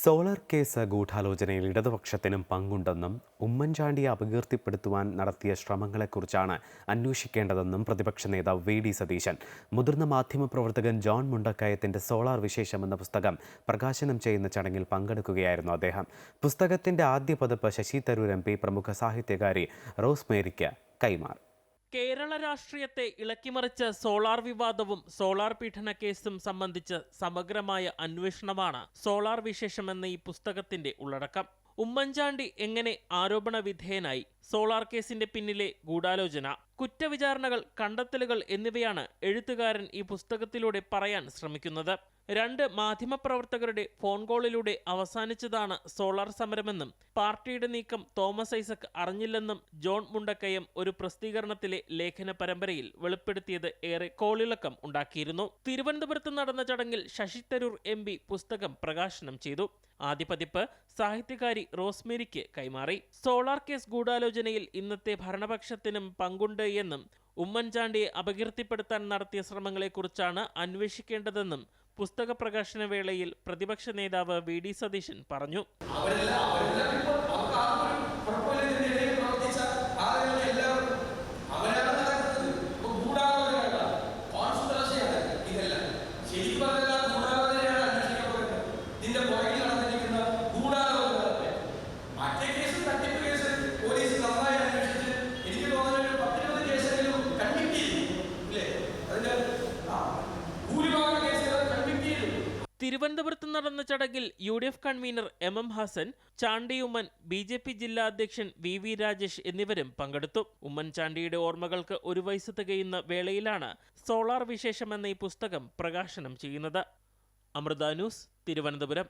Solar case ഗൂഢാലോചനയിൽ ഇടതുപക്ഷത്തിനും പങ്കുണ്ടെന്നും ഉമ്മൻചാണ്ടിയെ അപകീർത്തിപ്പെടുത്തുവാൻ നടത്തിയ ശ്രമങ്ങളെക്കുറിച്ചാണ് അന്വേഷിക്കേണ്ടതെന്നും പ്രതിപക്ഷ നേതാവ് വി ഡി സതീശൻ. മുതിർന്ന മാധ്യമപ്രവർത്തകൻ ജോൺ മുണ്ടക്കയത്തിന്റെ സോളാർ വിശേഷം എന്ന പുസ്തകം പ്രകാശനം ചെയ്യുന്ന ചടങ്ങിൽ പങ്കെടുക്കുകയായിരുന്നു അദ്ദേഹം. പുസ്തകത്തിന്റെ ആദ്യ പതിപ്പ് ശശി തരൂർ എം പ്രമുഖ സാഹിത്യകാരി റോസ് മേരിക്ക് കൈമാറി. കേരള രാഷ്ട്രീയത്തെ ഇളക്കിമറിച്ച സോളാർ വിവാദവും സോളാർ പീഡന കേസും സംബന്ധിച്ച് സമഗ്രമായ അന്വേഷണമാണ് സോളാർ വിശേഷമെന്ന ഈ പുസ്തകത്തിന്റെ ഉള്ളടക്കം. ഉമ്മൻചാണ്ടി എങ്ങനെ ആരോപണ വിധേയനായി സോളാർ കേസിന്റെ പിന്നിലെ ഗൂഢാലോചന കുറ്റവിചാരണകൾ കണ്ടെത്തലുകൾ എന്നിവയാണ് എഴുത്തുകാരൻ ഈ പുസ്തകത്തിലൂടെ പറയാൻ ശ്രമിക്കുന്നത്. രണ്ട് മാധ്യമപ്രവർത്തകരുടെ ഫോൺ കോളിലൂടെ അവസാനിച്ചതാണ് സോളാർ സമരമെന്നും പാർട്ടിയുടെ നീക്കം തോമസ് ഐസക് അറിഞ്ഞില്ലെന്നും ജോൺ മുണ്ടക്കയം ഒരു പ്രസിദ്ധീകരണത്തിലെ ലേഖന പരമ്പരയിൽ വെളിപ്പെടുത്തിയത് ഏറെ കോളിളക്കം ഉണ്ടാക്കിയിരുന്നു. തിരുവനന്തപുരത്ത് നടന്ന ചടങ്ങിൽ ശശി തരൂർ എം പുസ്തകം പ്രകാശനം ചെയ്തു. ആദ്യ പതിപ്പ് സാഹിത്യകാരി റോസ്മേരിക്ക് കൈമാറി. സോളാർ കേസ് ഗൂഢാലോചനയിൽ ഇന്നത്തെ ഭരണപക്ഷത്തിനും പങ്കുണ്ട് എന്നും ഉമ്മൻചാണ്ടിയെ അപകീർത്തിപ്പെടുത്താൻ നടത്തിയ ശ്രമങ്ങളെക്കുറിച്ചാണ് അന്വേഷിക്കേണ്ടതെന്നും പുസ്തക പ്രകാശന വേളയിൽ പ്രതിപക്ഷ നേതാവ് വി ഡി സതീശൻ പറഞ്ഞു. തിരുവനന്തപുരത്ത് നടന്ന ചടങ്ങിൽ U D F convener M M Hasan Chandy Oommen B J P ജില്ലാ അധ്യക്ഷൻ വി വി രാജേഷ് എന്നിവരും പങ്കെടുത്തു. ഉമ്മൻചാണ്ടിയുടെ ഓർമ്മകൾക്ക് ഒരു വയസ്സ് തികയുന്ന വേളയിലാണ് സോളാർ വിശേഷം എന്ന ഈ പുസ്തകം പ്രകാശനം ചെയ്യുന്നത്. അമൃത ന്യൂസ് തിരുവനന്തപുരം.